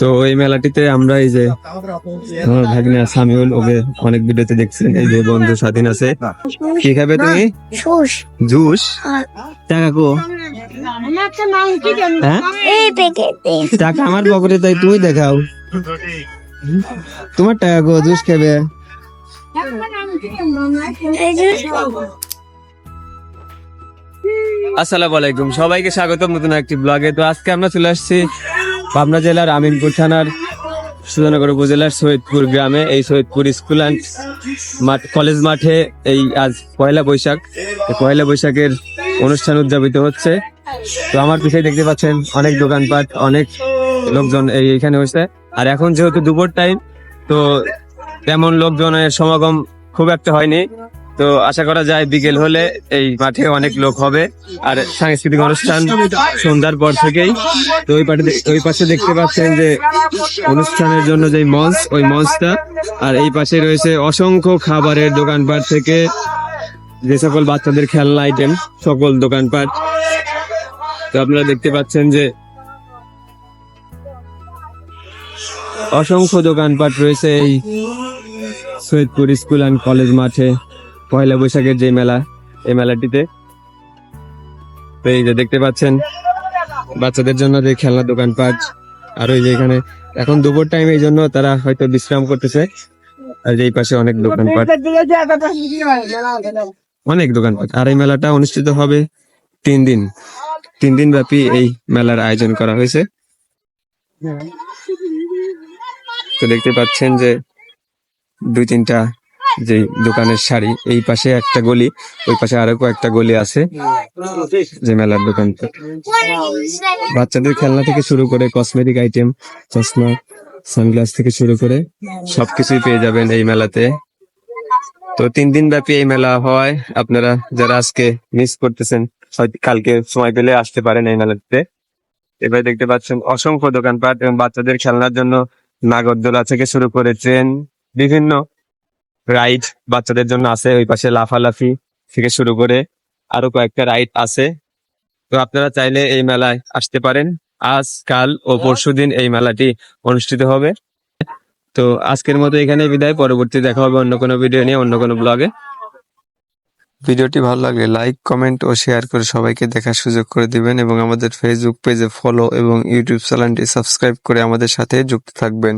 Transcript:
তো এই মেলাটিতে আমরা এই যে আমার ভাগ্নে সামিউল ওকে অনেক ভিডিওতে দেখছেন এই যে বন্ধু স্বাধীন আছে। কি খাবে তুমি? জুস। টাকা কো? হ্যাঁ? টাকা আমার পকেটে তাই তুমি দেখাও। তোমার টাকা কো? জুস খাবে? আসসালামু আলাইকুম সবাইকে স্বাগতম নতুন একটি ব্লগে তো আজকে আমরা চলে আসছি পাবনা জেলার আমিনপুর থানার সুজানগর উপজেলার সৈয়দপুর গ্রামে এই সৈয়দপুর স্কুল অ্যান্ড মাঠ, কলেজ মাঠে এই আজ পয়লা বৈশাখ। পয়লা বৈশাখের অনুষ্ঠান উদযাপিত হচ্ছে। তো আমার পিছিয়ে দেখতে পাচ্ছেন অনেক দোকানপাট, অনেক লোকজন এই এখানে হয়েছে। আর এখন যেহেতু দুপুর টাইম তো তেমন লোকজনের সমাগম খুব একটা হয়নি। তো আশা করা যায় বিকেল হলে এই মাঠে অনেক লোক হবে। আর সাংস্কৃতিক অনুষ্ঠান সন্ধ্যার পর থেকেই। তো ওই পাশে ওই পাশে দেখতে পাচ্ছেন যে অনুষ্ঠানের জন্য যে মঞ্চ, ওই মঞ্চটা। আর এই পাশে রয়েছে অসংখ্য খাবারের দোকানপাট থেকে যে সকল বাচ্চাদের খেলনা আইটেম, সকল দোকানপাট। তো আপনারা দেখতে পাচ্ছেন যে অসংখ্য দোকানপাট রয়েছে এই সৈয়দপুর স্কুল অ্যান্ড কলেজ মাঠে। পয়লা বৈশাখের যে মেলা, এই মেলাটিতে। তো এই যে দেখতে পাচ্ছেন, বাচ্চাদের জন্য যে খেলনা দোকানপাট, আর ওই যে এখানে, এখন দুপুর টাইম এই জন্য তারা হয়তো বিশ্রাম করতেছে। আর এই পাশে অনেক দোকানপাট। অনেক দোকানপাট। আর এই মেলাটা অনুষ্ঠিত হবে তিন দিন। তিন দিন ব্যাপী এই মেলার আয়োজন করা হয়েছে। তো দেখতে পাচ্ছেন যে দুই তিনটা যে দোকানের শাড়ি, এই পাশে একটা গলি, ওই পাশে আরও কয়েকটা গলি আছে যে মেলার দোকান বাচ্চাদের খেলনা থেকে শুরু করে কসমেটিক আইটেম চশমা সানগ্লাস থেকে শুরু করে সবকিছুই পেয়ে যাবেন এই মেলাতে। তো তিন দিন ব্যাপী এই মেলা হয়। আপনারা যারা আজকে মিস করতেছেন, হয়তো কালকে সময় পেলে আসতে পারেন এই মেলাতে। এবার দেখতে পাচ্ছেন অসংখ্য দোকানপাট এবং বাচ্চাদের খেলনার জন্য নাগরদোলা থেকে শুরু করে বিভিন্ন রাইড বাচ্চাদের জন্য আছে, ওই পাশে লাফালাফি থেকে শুরু করে আরও কয়েকটা রাইড আছে। তো আপনারা চাইলে এই মেলায় আসতে পারেন। আজ, কাল ও পরশুদিন এই মেলাটি অনুষ্ঠিত হবে। তো আজকের মতো এখানে বিদায়। পরবর্তী দেখা হবে অন্য কোনো ভিডিও নিয়ে, অন্য কোনো ব্লগে ভিডিওটি ভালো লাগলে লাইক কমেন্ট ও শেয়ার করে সবাইকে দেখার সুযোগ করে দিবেন এবং আমাদের ফেসবুক পেজে ফলো এবং ইউটিউব চ্যানেলটি সাবস্ক্রাইব করে আমাদের সাথে যুক্ত থাকবেন।